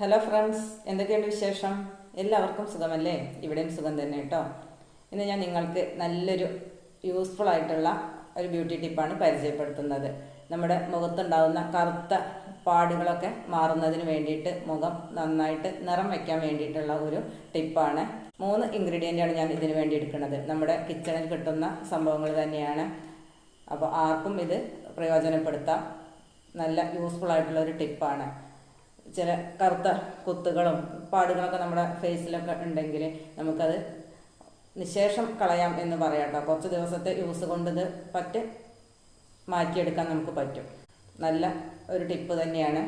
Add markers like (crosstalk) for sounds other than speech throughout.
Hello friends എന്തൊക്കെയുണ്ട് വിശേഷം? എല്ലാവർക്കും സുഖമല്ലേ? ഇവിടെയും സുഖം തന്നെ കേട്ടോ. ഇന്ന് ഞാൻ നിങ്ങൾക്ക് നല്ലൊരു യൂസ്ഫുൾ ആയിട്ടുള്ള ഒരു ബ്യൂട്ടി ടിപ്പാണ് പരിചയപ്പെടുത്തുന്നത്. നമ്മുടെ മുഖത്തുണ്ടാകുന്ന കറുത്ത പാടുകളൊക്കെ മാറുന്നതിന് വേണ്ടിയിട്ട് മുഖം നന്നായിട്ട് നിറം വയ്ക്കാൻ വേണ്ടിയിട്ടുള്ള ഒരു ടിപ്പാണ് മൂന്ന് ഇൻഗ്രീഡിയന്റ് ആണ് ഞാൻ ഇതിന് വേണ്ടി എടുക്കുന്നത്. നമ്മുടെ കിച്ചണിൽ കിട്ടുന്ന സംഭവങ്ങൾ തന്നെയാണ്. അപ്പോൾ ആർക്കും ഇത് പ്രയോജനപ്പെടുത്താം. നല്ല യൂസ്ഫുൾ ആയിട്ടുള്ള ഒരു ടിപ്പാണ് ചില കറുത്ത കുത്തുകളും പാടുകളൊക്കെ നമ്മുടെ ഫേസിലൊക്കെ ഉണ്ടെങ്കിൽ നമുക്കത് നിശേഷം കളയാം എന്ന് പറയാം കേട്ടോ. കുറച്ച് ദിവസത്തെ യൂസ് കൊണ്ട് ഇത് പറ്റ് മാറ്റിയെടുക്കാൻ നമുക്ക് പറ്റും. നല്ല ഒരു ടിപ്പ് തന്നെയാണ്.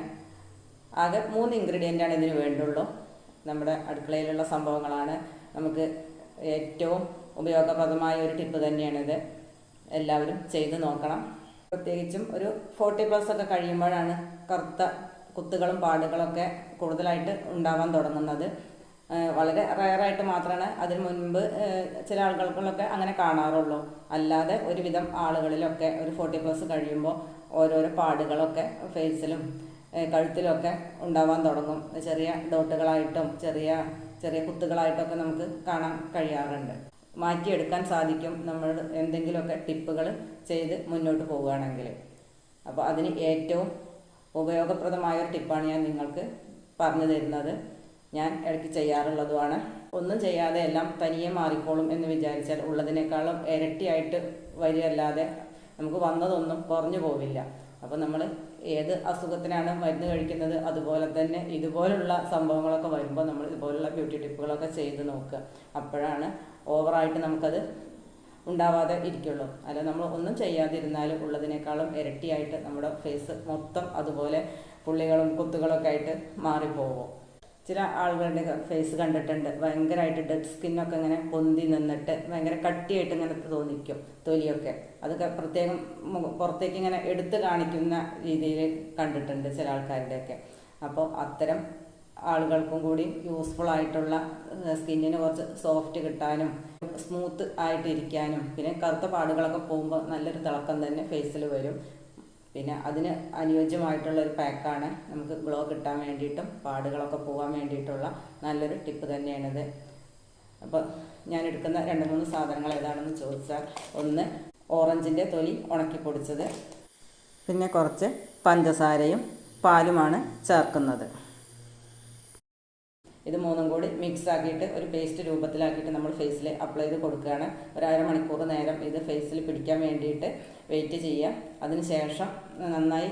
ആകെ മൂന്ന് ഇൻഗ്രീഡിയന്റ് ആണ് ഇതിന് വേണ്ടുള്ളൂ. നമ്മുടെ അടുക്കളയിലുള്ള സംഭവങ്ങളാണ് നമുക്ക് ഏറ്റവും ഉപയോഗപ്രദമായ ഒരു ടിപ്പ് തന്നെയാണിത് എല്ലാവരും ചെയ്ത് നോക്കണം. പ്രത്യേകിച്ചും ഒരു ഫോർട്ടി പ്ലസ് ഒക്കെ കഴിയുമ്പോഴാണ് കറുത്ത കുത്തുകളും പാടുകളൊക്കെ കൂടുതലായിട്ട് ഉണ്ടാവാൻ തുടങ്ങുന്നത്. വളരെ റയറായിട്ട് മാത്രമാണ് അതിന് മുൻപ് ചില ആളുകൾക്കൊക്കെ അങ്ങനെ കാണാറുള്ളൂ. അല്ലാതെ ഒരുവിധം ആളുകളിലൊക്കെ ഒരു ഫോർട്ടി പ്ലസ് കഴിയുമ്പോൾ ഓരോരോ പാടുകളൊക്കെ ഫേസിലും കഴുത്തിലൊക്കെ ഉണ്ടാവാൻ തുടങ്ങും. ചെറിയ ഡോട്ടുകളായിട്ടും ചെറിയ ചെറിയ കുത്തുകളായിട്ടൊക്കെ നമുക്ക് കാണാൻ കഴിയാറുണ്ട്. മാറ്റിയെടുക്കാൻ സാധിക്കും നമ്മൾ എന്തെങ്കിലുമൊക്കെ ടിപ്പുകൾ ചെയ്ത് മുന്നോട്ട് പോവുകയാണെങ്കിൽ. അപ്പോൾ അതിന് ഏറ്റവും ഉപയോഗപ്രദമായ ഒരു ടിപ്പാണ് ഞാൻ നിങ്ങൾക്ക് പറഞ്ഞു തരുന്നത്. ഞാൻ ഇടയ്ക്ക് ചെയ്യാറുള്ളതുമാണ്. ഒന്നും ചെയ്യാതെ എല്ലാം തനിയെ മാറിക്കോളും എന്ന് വിചാരിച്ചാൽ ഉള്ളതിനേക്കാളും ഇരട്ടിയായിട്ട് വരികയല്ലാതെ നമുക്ക് വന്നതൊന്നും കുറഞ്ഞു പോവില്ല. അപ്പോൾ നമ്മൾ ഏത് അസുഖത്തിനാണ് മരുന്ന് കഴിക്കുന്നത് അതുപോലെ തന്നെ ഇതുപോലുള്ള സംഭവങ്ങളൊക്കെ വരുമ്പോൾ നമ്മൾ ഇതുപോലുള്ള ബ്യൂട്ടി ടിപ്പുകളൊക്കെ ചെയ്ത് നോക്കുക. അപ്പോഴാണ് ഓവറായിട്ട് നമുക്കത് ഉണ്ടാവാതെ ഇരിക്കുള്ളൂ. അല്ല നമ്മൾ ഒന്നും ചെയ്യാതിരുന്നാൽ ഉള്ളതിനേക്കാളും ഇരട്ടിയായിട്ട് നമ്മുടെ ഫേസ് മൊത്തം അതുപോലെ പുള്ളികളും കുത്തുകളൊക്കെ ആയിട്ട് മാറിപ്പോകും ചില ആളുകളുടെ ഫേസ് കണ്ടിട്ടുണ്ട്. ഭയങ്കരമായിട്ട് ഡെഡ് സ്കിന്നൊക്കെ ഇങ്ങനെ പൊന്തി നിന്നിട്ട് ഭയങ്കര കട്ടിയായിട്ട് ഇങ്ങനെ തോന്നിക്കും തൊലിയൊക്കെ. അതൊക്കെ പ്രത്യേകം പുറത്തേക്ക് ഇങ്ങനെ എടുത്ത് കാണിക്കുന്ന രീതിയിൽ കണ്ടിട്ടുണ്ട് ചില ആൾക്കാരുടെയൊക്കെ. അപ്പോൾ അത്തരം ആളുകൾക്കും കൂടി യൂസ്ഫുൾ ആയിട്ടുള്ള സ്കിന്നിന് കുറച്ച് സോഫ്റ്റ് കിട്ടാനും സ്മൂത്ത് ആയിട്ടിരിക്കാനും പിന്നെ കറുത്ത പാടുകളൊക്കെ പോകുമ്പോൾ നല്ലൊരു തിളക്കം തന്നെ ഫേസിൽ വരും. പിന്നെ അതിന് അനുയോജ്യമായിട്ടുള്ള ഒരു പാക്കാണ് നമുക്ക് ഗ്ലോ കിട്ടാൻ വേണ്ടിയിട്ടും പാടുകളൊക്കെ പോകാൻ വേണ്ടിയിട്ടുള്ള നല്ലൊരു ടിപ്പ് തന്നെയാണിത്. അപ്പോൾ ഞാൻ എടുക്കുന്ന രണ്ട് മൂന്ന് സാധനങ്ങൾ ഏതാണെന്ന് ചോദിച്ചാൽ ഒന്ന് ഓറഞ്ചിന്റെ തൊലി ഉണക്കി പൊടിച്ചത് പിന്നെ കുറച്ച് പഞ്ചസാരയും പാലുമാണ് ചേർക്കുന്നത്. ഇത് മൂന്നും കൂടി മിക്സ് ആക്കിയിട്ട് ഒരു പേസ്റ്റ് രൂപത്തിലാക്കിയിട്ട് നമ്മൾ ഫേസിൽ അപ്ലൈ ചെയ്ത് കൊടുക്കുകയാണ്. ഒരു അരമണിക്കൂർ നേരം ഇത് ഫേസിൽ പിടിക്കാൻ വേണ്ടിയിട്ട് വെയിറ്റ് ചെയ്യുക അതിനുശേഷം നന്നായി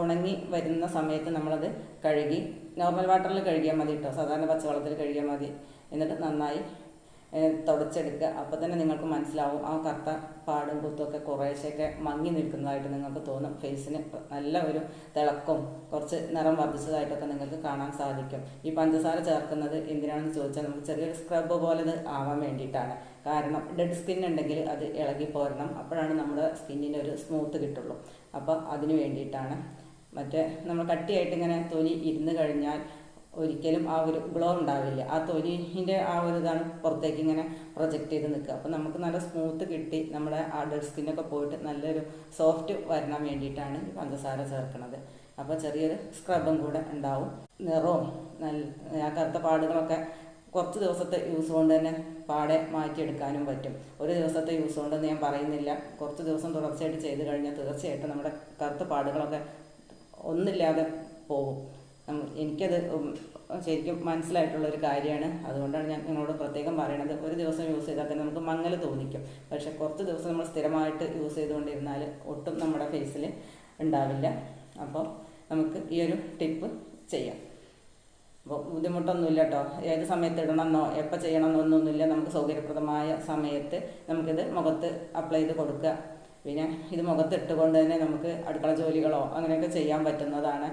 ഉണങ്ങി വരുന്ന സമയത്ത് നമ്മളത് കഴുകി നോർമൽ വാട്ടറിൽ കഴുകിയാൽ മതി കേട്ടോ സാധാരണ പച്ചവെള്ളത്തിൽ കഴുകിയാൽ മതി. എന്നിട്ട് നന്നായി തുടച്ചെടുക്കുക. അപ്പോൾ തന്നെ നിങ്ങൾക്ക് മനസ്സിലാവും ആ കറുത്ത പാടും കുത്തുമൊക്കെ കുറേശ്ശെയൊക്കെ മങ്ങി നിൽക്കുന്നതായിട്ട് നിങ്ങൾക്ക് തോന്നും. ഫേസിന് നല്ല ഒരു തിളക്കും കുറച്ച് നിറം വർദ്ധിച്ചതായിട്ടൊക്കെ നിങ്ങൾക്ക് കാണാൻ സാധിക്കും. ഈ പഞ്ചസാര ചേർക്കുന്നത് എന്തിനാണെന്ന് ചോദിച്ചാൽ നമുക്ക് ചെറിയൊരു സ്ക്രബ് പോലെ ആവാൻ വേണ്ടിയിട്ടാണ്. കാരണം ഡെഡ് സ്കിൻ ഉണ്ടെങ്കിൽ അത് ഇളകി പോരണം. അപ്പോഴാണ് നമ്മുടെ സ്കിന്നിന്റെ ഒരു സ്മൂത്ത് കിട്ടുള്ളൂ. അപ്പോൾ അതിന് വേണ്ടിയിട്ടാണ്. മറ്റേ നമ്മൾ കട്ടിയായിട്ട് ഇങ്ങനെ തൊലി ഇരുന്ന് കഴിഞ്ഞാൽ ഒരിക്കലും ആ ഒരു ഗ്ലോ ഉണ്ടാവില്ല. ആ തൊലിന്റെ ആ ഒരു ഇതാണ് പുറത്തേക്ക് ഇങ്ങനെ പ്രൊജക്റ്റ് ചെയ്ത് നിൽക്കുക. അപ്പോൾ നമുക്ക് നല്ല സ്മൂത്ത് കിട്ടി നമ്മുടെ ആ ഡെഡ് സ്കിന്നൊക്കെ പോയിട്ട് നല്ലൊരു സോഫ്റ്റ് വരണം വേണ്ടിയിട്ടാണ് ഈ പഞ്ചസാര ചേർക്കുന്നത്. അപ്പോൾ ചെറിയൊരു സ്ക്രബും കൂടെ ഉണ്ടാവും. നിറവും നല്ല ആ കറുത്ത പാടുകളൊക്കെ കുറച്ച് ദിവസത്തെ യൂസ് കൊണ്ട് തന്നെ പാടെ മാറ്റിയെടുക്കാനും പറ്റും. ഒരു ദിവസത്തെ യൂസ് കൊണ്ടെന്ന് ഞാൻ പറയുന്നില്ല. കുറച്ച് ദിവസം തുടർച്ചയായിട്ട് ചെയ്ത് കഴിഞ്ഞാൽ തീർച്ചയായിട്ടും നമ്മുടെ കറുത്ത പാടുകളൊക്കെ ഒന്നില്ലാതെ പോകും. എനിക്കത് ശരിക്കും മനസ്സിലായിട്ടുള്ള ഒരു കാര്യമാണ്. അതുകൊണ്ടാണ് ഞാൻ നിങ്ങളോട് പ്രത്യേകം പറയണത്. ഒരു ദിവസം യൂസ് ചെയ്താൽ തന്നെ നമുക്ക് മങ്ങൽ തോന്നിക്കും. പക്ഷെ കുറച്ച് ദിവസം നമ്മൾ സ്ഥിരമായിട്ട് യൂസ് ചെയ്തുകൊണ്ടിരുന്നാൽ ഒട്ടും നമ്മുടെ ഫേസിൽ ഉണ്ടാവില്ല. അപ്പോൾ നമുക്ക് ഈ ഒരു ടിപ്പ് ചെയ്യാം. അപ്പോൾ ബുദ്ധിമുട്ടൊന്നുമില്ല കേട്ടോ ഏത് സമയത്ത് ഇടണമെന്നോ എപ്പോൾ ചെയ്യണമെന്നൊന്നുമില്ല. നമുക്ക് സൗകര്യപ്രദമായ സമയത്ത് നമുക്കിത് മുഖത്ത് അപ്ലൈ ചെയ്ത് കൊടുക്കുക. പിന്നെ ഇത് മുഖത്ത് ഇട്ടുകൊണ്ട് തന്നെ നമുക്ക് അടുക്കള ജോലികളോ അങ്ങനെയൊക്കെ ചെയ്യാൻ പറ്റുന്നതാണ്.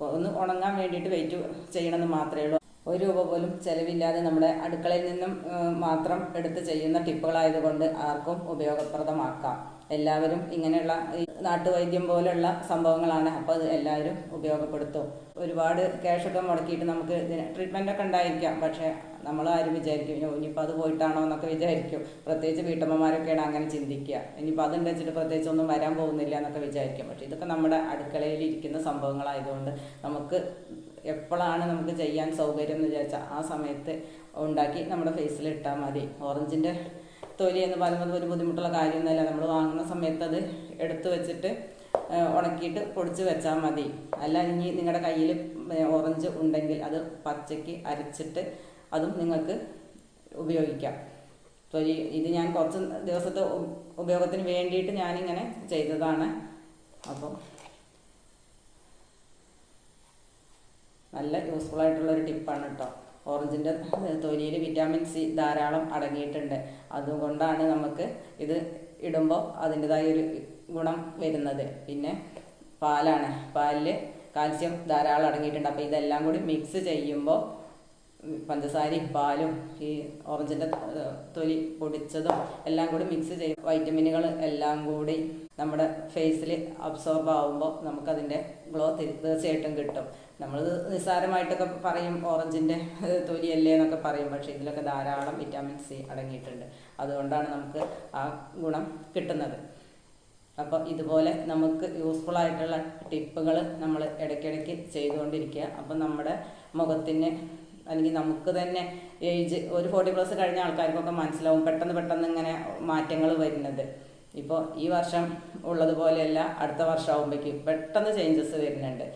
ഒന്ന് ഉണങ്ങാൻ വേണ്ടിയിട്ട് വെയിറ്റ് ചെയ്യണമെന്ന് മാത്രമേ ഉള്ളൂ. ഒരു രൂപ പോലും ചിലവില്ലാതെ നമ്മുടെ അടുക്കളയിൽ നിന്നും മാത്രം എടുത്ത് ചെയ്യുന്ന ടിപ്പുകളായതുകൊണ്ട് ആർക്കും ഉപയോഗപ്രദമാക്കാം. എല്ലാവരും ഇങ്ങനെയുള്ള ഈ നാട്ടുവൈദ്യം പോലെയുള്ള സംഭവങ്ങളാണ് അപ്പോൾ അത് എല്ലാവരും ഉപയോഗപ്പെടുത്തും. ഒരുപാട് ക്യാഷൊക്കെ മുടക്കിയിട്ട് നമുക്ക് ഇതിന് ട്രീറ്റ്മെന്റ് ഒക്കെ ഉണ്ടായിരിക്കാം പക്ഷേ നമ്മൾ ആരും വിചാരിക്കും "ഇനി- ഇനിയിപ്പോൾ അത് പോയിട്ടാണോ എന്നൊക്കെ വിചാരിക്കും. പ്രത്യേകിച്ച് വീട്ടമ്മമാരൊക്കെയാണ് അങ്ങനെ ചിന്തിക്കുക. ഇനിയിപ്പോൾ അതുണ്ട് വെച്ചിട്ട് പ്രത്യേകിച്ച് ഒന്നും വരാൻ പോകുന്നില്ല എന്നൊക്കെ വിചാരിക്കും. പക്ഷേ ഇതൊക്കെ നമ്മുടെ അടുക്കളയിൽ ഇരിക്കുന്ന സംഭവങ്ങളായതുകൊണ്ട് നമുക്ക് എപ്പോഴാണ് നമുക്ക് ചെയ്യാൻ സൗകര്യം എന്ന് വിചാരിച്ചാൽ ആ സമയത്ത് ഉണ്ടാക്കി നമ്മുടെ ഫേസിൽ ഇട്ടാൽ മതി. ഓറഞ്ചിന്റെ തൊലി എന്ന് പറയുന്നത് ഒരു ബുദ്ധിമുട്ടുള്ള കാര്യമൊന്നുമല്ല നമ്മൾ വാങ്ങുന്ന സമയത്ത് അത് എടുത്തു വെച്ചിട്ട് ഉണക്കിയിട്ട് പൊടിച്ച് വെച്ചാൽ മതി. അല്ല ഇനി നിങ്ങളുടെ കയ്യിൽ ഓറഞ്ച് ഉണ്ടെങ്കിൽ അത് പച്ചയ്ക്ക് അരച്ചിട്ട് അതും നിങ്ങൾക്ക് ഉപയോഗിക്കാം. തൊലി ഇത് ഞാൻ കുറച്ച് ദിവസത്തെ ഉപയോഗത്തിന് വേണ്ടിയിട്ട് ഞാനിങ്ങനെ ചെയ്തതാണ്. അപ്പോൾ നല്ല യൂസ്ഫുൾ ആയിട്ടുള്ള ഒരു ടിപ്പാണ് കേട്ടോ ഓറഞ്ചിന്റെ (laughs) തൊലിയിൽ വിറ്റാമിൻ സി ധാരാളം അടങ്ങിയിട്ടുണ്ട്. അതുകൊണ്ടാണ് നമുക്ക് ഇത് ഇടുമ്പോൾ അതിന്റെതായ ഒരു ഗുണം വരുന്നത്. പിന്നെ പാലാണ്. പാലിൽ കാൽസ്യം ധാരാളം അടങ്ങിയിട്ടുണ്ട്. അപ്പോൾ ഇതെല്ലാം കൂടി മിക്സ് ചെയ്യുമ്പോൾ പഞ്ചസാരയും പാലും ഈ ഓറഞ്ചിന്റെ തൊലി പൊടിച്ചതും എല്ലാം കൂടി മിക്സ് ചെയ്യും വൈറ്റമിനുകൾ എല്ലാം കൂടി നമ്മുടെ ഫേസിൽ അബ്സോർബ് ആവുമ്പോൾ നമുക്കതിന്റെ ഗ്ലോ തീർച്ചയായിട്ടും കിട്ടും. നമ്മൾ നിസ്സാരമായിട്ടൊക്കെ പറയും ഓറഞ്ചിന്റെ തൊലിയല്ലേ എന്നൊക്കെ പറയും. പക്ഷേ ഇതിലൊക്കെ ധാരാളം വിറ്റാമിൻ സി അടങ്ങിയിട്ടുണ്ട്. അതുകൊണ്ടാണ് നമുക്ക് ആ ഗുണം കിട്ടുന്നത്. അപ്പോൾ ഇതുപോലെ നമുക്ക് യൂസ്ഫുൾ ആയിട്ടുള്ള ടിപ്പുകൾ നമ്മൾ ഇടയ്ക്കിടയ്ക്ക് ചെയ്തുകൊണ്ടിരിക്കുക. അപ്പം നമ്മുടെ മുഖത്തിന് അല്ലെങ്കിൽ നമുക്ക് തന്നെ ഏജ് ഒരു ഫോർട്ടി പ്ലസ് കഴിഞ്ഞ ആൾക്കാർക്കൊക്കെ മനസ്സിലാവും പെട്ടെന്ന് പെട്ടെന്ന് ഇങ്ങനെ മാറ്റങ്ങൾ വരുന്നത്. ഇപ്പോൾ ഈ വർഷം ഉള്ളതുപോലെയല്ല അടുത്ത വർഷം ആകുമ്പോഴേക്കും പെട്ടെന്ന് ചേഞ്ചസ് വരുന്നുണ്ട്.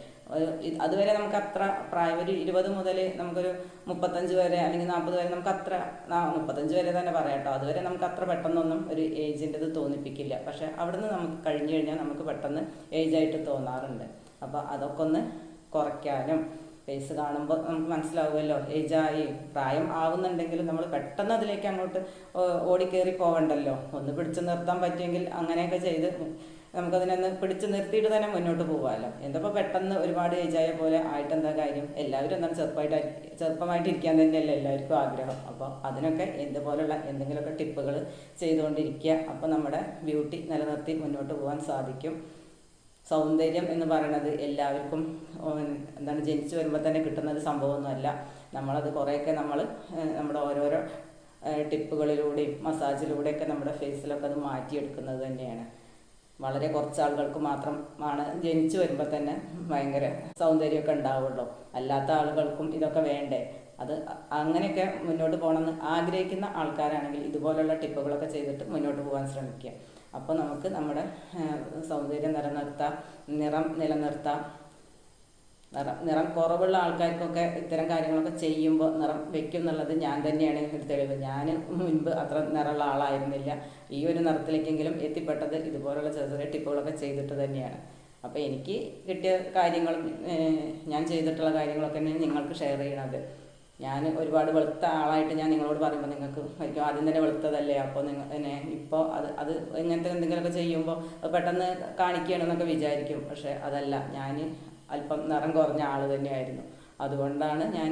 അതുവരെ നമുക്ക് അത്ര പ്രായം ഒരു ഇരുപത് മുതൽ നമുക്കൊരു മുപ്പത്തഞ്ച് വരെ അല്ലെങ്കിൽ നാൽപ്പത് വരെ നമുക്ക് അത്ര മുപ്പത്തഞ്ച് വരെ തന്നെ പറയാം കേട്ടോ. അതുവരെ നമുക്ക് അത്ര പെട്ടെന്നൊന്നും ഒരു ഏജിന്റെത് തോന്നിപ്പിക്കില്ല. പക്ഷെ അവിടുന്ന് നമുക്ക് കഴിഞ്ഞു കഴിഞ്ഞാൽ നമുക്ക് പെട്ടെന്ന് ഏജായിട്ട് തോന്നാറുണ്ട്. അപ്പോൾ അതൊക്കെ ഒന്ന് കുറയ്ക്കാനും ഫേസ് കാണുമ്പോൾ നമുക്ക് മനസ്സിലാവുമല്ലോ. ഏജായി പ്രായം ആവുന്നുണ്ടെങ്കിലും നമ്മൾ പെട്ടെന്ന് അതിലേക്ക് അങ്ങോട്ട് ഓടിക്കേറി പോവണ്ടല്ലോ. ഒന്ന് പിടിച്ചു നിർത്താൻ പറ്റുമെങ്കിൽ അങ്ങനെയൊക്കെ ചെയ്ത് നമുക്കതിനൊന്ന് പിടിച്ചു നിർത്തിയിട്ട് തന്നെ മുന്നോട്ട് പോകാമല്ലോ എന്തപ്പോൾ പെട്ടെന്ന് ഒരുപാട് ഏജായ പോലെ ആയിട്ട് എന്താ കാര്യം? എല്ലാവരും എന്താണ് ചെറുപ്പമായിട്ട് ചെറുപ്പമായിട്ട് ഇരിക്കാൻ തന്നെയല്ലേ എല്ലാവർക്കും ആഗ്രഹം. അപ്പോൾ അതിനൊക്കെ എന്തുപോലുള്ള എന്തെങ്കിലുമൊക്കെ ടിപ്പുകൾ ചെയ്തുകൊണ്ടിരിക്കുക. അപ്പോൾ നമ്മുടെ ബ്യൂട്ടി നിലനിർത്തി മുന്നോട്ട് പോകാൻ സാധിക്കും. സൗന്ദര്യം എന്ന് പറയുന്നത് എല്ലാവർക്കും എന്താണ് ജനിച്ചു വരുമ്പോൾ തന്നെ കിട്ടുന്ന ഒരു സംഭവമൊന്നുമല്ല. നമ്മളത് കുറേയൊക്കെ നമ്മൾ നമ്മുടെ ഓരോരോ ടിപ്പുകളിലൂടെയും മസാജിലൂടെയൊക്കെ നമ്മുടെ ഫേസിലൊക്കെ അത് മാറ്റിയെടുക്കുന്നത് തന്നെയാണ്. വളരെ കുറച്ച് ആളുകൾക്ക് മാത്രമാണ് ജനിച്ചു വരുമ്പോൾ തന്നെ ഭയങ്കര സൗന്ദര്യമൊക്കെ ഉണ്ടാവുള്ളൂ. അല്ലാത്ത ആളുകൾക്കും ഇതൊക്കെ വേണ്ടേ? അത് അങ്ങനെയൊക്കെ മുന്നോട്ട് പോകണമെന്ന് ആഗ്രഹിക്കുന്ന ആൾക്കാരാണെങ്കിൽ ഇതുപോലുള്ള ടിപ്പുകളൊക്കെ ചെയ്തിട്ട് മുന്നോട്ട് പോകാൻ ശ്രമിക്കുക. അപ്പോൾ നമുക്ക് നമ്മുടെ സൗന്ദര്യം നിലനിർത്താം നിറം നിലനിർത്താം. നിറം നിറം കുറവുള്ള ആൾക്കാർക്കൊക്കെ ഇത്തരം കാര്യങ്ങളൊക്കെ ചെയ്യുമ്പോൾ നിറം വെക്കും എന്നുള്ളത് ഞാൻ തന്നെയാണ് ഒരു തെളിവ്. ഞാൻ മുൻപ് അത്ര നിറമുള്ള ആളായിരുന്നില്ല. ഈ ഒരു നിറത്തിലേക്കെങ്കിലും എത്തിപ്പെട്ടത് ഇതുപോലുള്ള ചെറിയ ചെറിയ ടിപ്പുകളൊക്കെ ചെയ്തിട്ട് തന്നെയാണ്. അപ്പോൾ എനിക്ക് കിട്ടിയ കാര്യങ്ങളും ഞാൻ ചെയ്തിട്ടുള്ള കാര്യങ്ങളൊക്കെ തന്നെയാണ് നിങ്ങൾക്ക് ഷെയർ ചെയ്യണത്. ഞാൻ ഒരുപാട് വെളുത്ത ആളായിട്ട് ഞാൻ നിങ്ങളോട് പറയുമ്പോൾ നിങ്ങൾക്ക് ആയിരിക്കും ആദ്യം തന്നെ വെളുത്തതല്ലേ? അപ്പോൾ നിങ്ങൾ എന്നെ ഇപ്പോൾ അത് അത് ഇങ്ങനത്തെ എന്തെങ്കിലുമൊക്കെ ചെയ്യുമ്പോൾ അത് പെട്ടെന്ന് കാണിക്കുകയാണെന്നൊക്കെ വിചാരിക്കും. പക്ഷേ അതല്ല ഞാൻ അല്പം നിറം കുറഞ്ഞ ആൾ തന്നെയായിരുന്നു. അതുകൊണ്ടാണ് ഞാൻ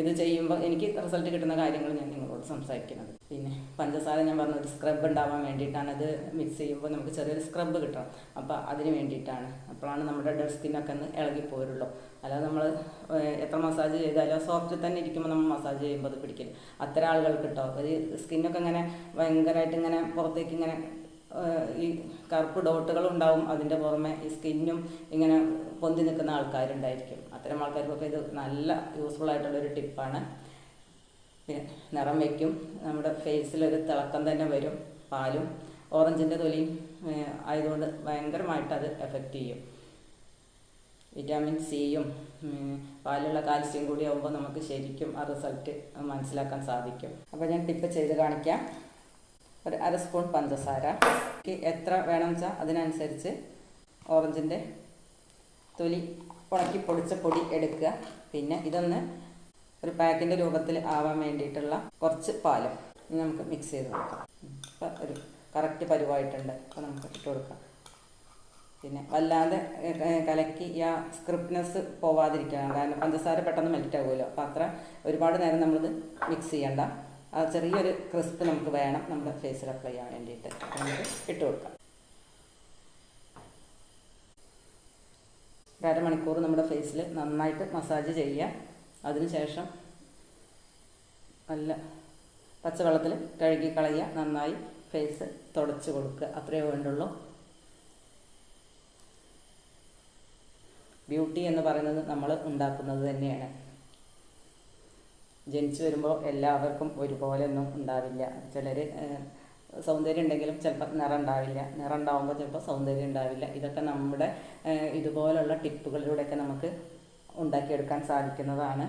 ഇത് ചെയ്യുമ്പോൾ എനിക്ക് റിസൾട്ട് കിട്ടുന്ന കാര്യങ്ങൾ ഞാൻ നിങ്ങളോട് സംസാരിക്കുന്നത്. പിന്നെ പഞ്ചസാര ഞാൻ പറഞ്ഞ ഒരു സ്ക്രബ് ഉണ്ടാവാൻ വേണ്ടിയിട്ടാണ് അത് മിക്സ് ചെയ്യുമ്പോൾ നമുക്ക് ചെറിയൊരു സ്ക്രബ് കിട്ടണം. അപ്പോൾ അതിന് വേണ്ടിയിട്ടാണ്. അപ്പോഴാണ് നമ്മുടെ ഡെഡ് സ്കിന്നൊക്കെ ഒന്ന് ഇളകി പോരുള്ളൂ അല്ലാതെ നമ്മൾ എത്ര മസാജ് ചെയ്താലും സോഫ്റ്റ് തന്നെ ഇരിക്കുമ്പോൾ നമ്മൾ മസാജ് ചെയ്യുമ്പോൾ അത് പിടിക്കില്ല. അത്തരം ആളുകൾക്ക് കേട്ടോ ഒരു സ്കിന്നൊക്കെ ഇങ്ങനെ ഭയങ്കരമായിട്ട് ഇങ്ങനെ പുറത്തേക്ക് ഇങ്ങനെ ഈ കറുപ്പ് ഡോട്ടുകൾ ഉണ്ടാവും അതിന്റെ പുറമെ ഈ സ്കിന്നും ഇങ്ങനെ പൊന്തി നിൽക്കുന്ന ആൾക്കാരുണ്ടായിരിക്കും. അത്തരം ആൾക്കാർക്കൊക്കെ ഇത് നല്ല യൂസ്ഫുൾ ആയിട്ടുള്ള ഒരു ടിപ്പാണ് പിന്നെ നിറം വയ്ക്കും നമ്മുടെ ഫേസിലൊരു തിളക്കം തന്നെ വരും പാലും. ഓറഞ്ചിന്റെ തൊലിയും ആയതുകൊണ്ട് ഭയങ്കരമായിട്ട് അത് എഫക്റ്റ് ചെയ്യും. വിറ്റാമിൻ സിയും പാലുള്ള കാൽസ്യം കൂടി ആകുമ്പോൾ നമുക്ക് ശരിക്കും ആ റിസൾട്ട് മനസ്സിലാക്കാൻ സാധിക്കും. അപ്പോൾ ഞാൻ ടിപ്പ് ചെയ്ത് കാണിക്കാം. ഒരു അര സ്പൂൺ പഞ്ചസാര. എത്ര വേണമെന്ന് വെച്ചാൽ അതിനനുസരിച്ച് ഓറഞ്ചിന്റെ തൊലി ഉണക്കി പൊടിച്ച പൊടി എടുക്കുക. പിന്നെ ഇതൊന്ന് ഒരു പാക്കിന്റെ രൂപത്തിൽ ആവാൻ വേണ്ടിയിട്ടുള്ള കുറച്ച് പാലും നമുക്ക് മിക്സ് ചെയ്ത് കൊടുക്കാം. അപ്പം ഒരു കറക്റ്റ് പരുവായിട്ടുണ്ട്. അപ്പോൾ നമുക്ക് ഇട്ട് കൊടുക്കാം. പിന്നെ വല്ലാതെ കലക്കി ആ സ്ക്രിപ്റ്റ്നെസ് പോവാതിരിക്കണം. കാരണം പഞ്ചസാര പെട്ടെന്ന് മെൽറ്റ് ആകുമല്ലോ അപ്പോൾ അത്ര ഒരുപാട് നേരം നമ്മളിത് മിക്സ് ചെയ്യണ്ട. ചെറിയൊരു ക്രിസ്പ് നമുക്ക് വേണം. നമ്മുടെ ഫേസിൽ അപ്ലൈ ചെയ്യാൻ വേണ്ടിയിട്ട്. നമുക്ക് ഇട്ട് കൊടുക്കാം. ഒരു അരമണിക്കൂർ നമ്മുടെ ഫേസിൽ നന്നായിട്ട് മസാജ് ചെയ്യുക അതിനുശേഷം നല്ല പച്ചവെള്ളത്തിൽ കഴുകി കളയുക. നന്നായി ഫേസ് തുടച്ച് കൊടുക്കുക. അത്രയേ വേണ്ടുള്ളൂ. ബ്യൂട്ടി എന്ന് പറയുന്നത് നമ്മൾ ഉണ്ടാക്കുന്നത് തന്നെയാണ്. ജനിച്ചു വരുമ്പോൾ എല്ലാവർക്കും ഒരുപോലെ ഒന്നും ഉണ്ടാവില്ല ചിലർ സൗന്ദര്യം ഉണ്ടെങ്കിലും ചിലപ്പോൾ നിറം ഉണ്ടാവില്ല. നിറം ഉണ്ടാവുമ്പോൾ ചിലപ്പോൾ സൗന്ദര്യം ഉണ്ടാവില്ല. ഇതൊക്കെ നമ്മുടെ ഇതുപോലുള്ള ടിപ്പുകളിലൂടെയൊക്കെ നമുക്ക് ഉണ്ടാക്കിയെടുക്കാൻ സാധിക്കുന്നതാണ്.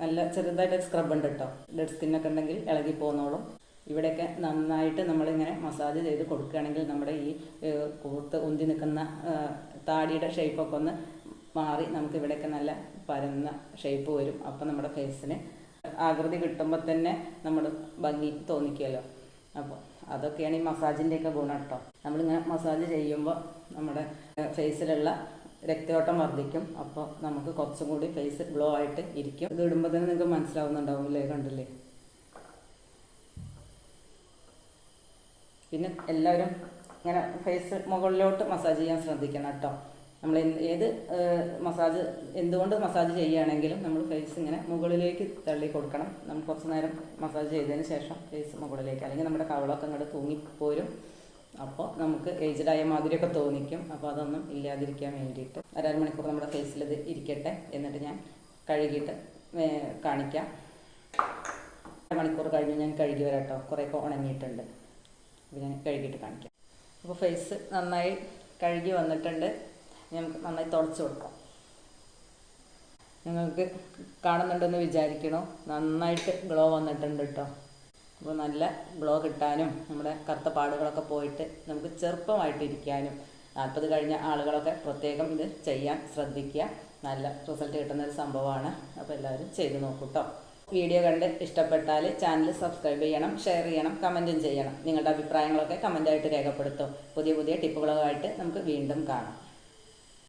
നല്ല ചെറുതായിട്ട് സ്ക്രബ് ഉണ്ട് കേട്ടോ ഡെഡ് സ്കിന്നൊക്കെ ഉണ്ടെങ്കിൽ ഇളകി പോകുന്നോളും ഇവിടെയൊക്കെ നന്നായിട്ട് നമ്മളിങ്ങനെ മസാജ് ചെയ്ത് കൊടുക്കുകയാണെങ്കിൽ നമ്മുടെ ഈ കൂർത്ത് ഉന്തി നിൽക്കുന്ന താടിയുടെ ഷേപ്പൊക്കെ ഒന്ന് മാറി നമുക്ക് ഇവിടെയൊക്കെ നല്ല പരന്ന ഷേപ്പ് വരും. അപ്പം നമ്മുടെ ഫേസിന് ആകൃതി കിട്ടുമ്പോൾ തന്നെ നമ്മൾ ഭംഗി തോന്നിക്കുമല്ലോ അപ്പോൾ അതൊക്കെയാണ് ഈ മസാജിന്റെയൊക്കെ ഗുണം കേട്ടോ. നമ്മളിങ്ങനെ മസാജ് ചെയ്യുമ്പോൾ നമ്മുടെ ഫേസിലുള്ള രക്തയോട്ടം വർദ്ധിക്കും. അപ്പോൾ നമുക്ക് കുറച്ചും കൂടി ഫേസ് ഗ്ലോ ആയിട്ട് ഇരിക്കും. ഇത് ഇടുമ്പോൾ തന്നെ നിങ്ങൾക്ക് മനസ്സിലാവുന്നുണ്ടാവും അല്ലേ? കണ്ടില്ലേ? പിന്നെ എല്ലാവരും ഇങ്ങനെ ഫേസ് മുകളിലോട്ട് മസാജ് ചെയ്യാൻ ശ്രദ്ധിക്കണം കേട്ടോ. നമ്മൾ ഏത് മസാജ് എന്തുകൊണ്ട് മസാജ് ചെയ്യുകയാണെങ്കിലും നമ്മൾ ഫേസ് ഇങ്ങനെ മുകളിലേക്ക് തള്ളി കൊടുക്കണം. നമ്മൾ കുറച്ച് നേരം മസാജ് ചെയ്തതിന് ശേഷം ഫേസ് മുകളിലേക്ക് അല്ലെങ്കിൽ നമ്മുടെ കവളൊക്കെ അങ്ങോട്ട് തൂങ്ങിപ്പോരും. അപ്പോൾ നമുക്ക് ഏജ്ഡ് ആയ മാതിരിയൊക്കെ തോന്നിക്കും. അപ്പോൾ അതൊന്നും ഇല്ലാതിരിക്കാൻ വേണ്ടിയിട്ട് അര മണിക്കൂർ നമ്മുടെ ഫേസിൽ ഇത് ഇരിക്കട്ടെ എന്നിട്ട് ഞാൻ കഴുകിയിട്ട് കാണിക്കാം. മണിക്കൂർ കഴിഞ്ഞ് ഞാൻ കഴുകി വരാട്ടോ കുറേയൊക്കെ ഉണങ്ങിയിട്ടുണ്ട്. അപ്പോൾ ഞാൻ കഴുകിയിട്ട് കാണിക്കാം. അപ്പോൾ ഫേസ് നന്നായി കഴുകി വന്നിട്ടുണ്ട്. നമുക്ക് നന്നായി തുടച്ച് കൊടുക്കാം. നിങ്ങൾക്ക് കാണുന്നുണ്ടെന്ന് വിചാരിക്കണോ? നന്നായിട്ട് ഗ്ലോ വന്നിട്ടുണ്ട് കേട്ടോ അപ്പോൾ നല്ല ഗ്ലോ കിട്ടാനും നമ്മുടെ കറുത്ത പാടുകളൊക്കെ പോയിട്ട് നമുക്ക് ചെറുപ്പമായിട്ടിരിക്കാനും നാൽപ്പത് കഴിഞ്ഞ ആളുകളൊക്കെ പ്രത്യേകം ഇത് ചെയ്യാൻ ശ്രദ്ധിക്കുക. നല്ല റിസൾട്ട് കിട്ടുന്ന ഒരു സംഭവമാണ്. അപ്പോൾ എല്ലാവരും ചെയ്ത് നോക്കൂ കേട്ടോ വീഡിയോ കണ്ട് ഇഷ്ടപ്പെട്ടാൽ ചാനൽ സബ്സ്ക്രൈബ് ചെയ്യണം ഷെയർ ചെയ്യണം കമന്റും ചെയ്യണം. നിങ്ങളുടെ അഭിപ്രായങ്ങളൊക്കെ കമന്റായിട്ട് രേഖപ്പെടുത്തും. പുതിയ പുതിയ ടിപ്പുകളുമായിട്ട് നമുക്ക് വീണ്ടും കാണാം.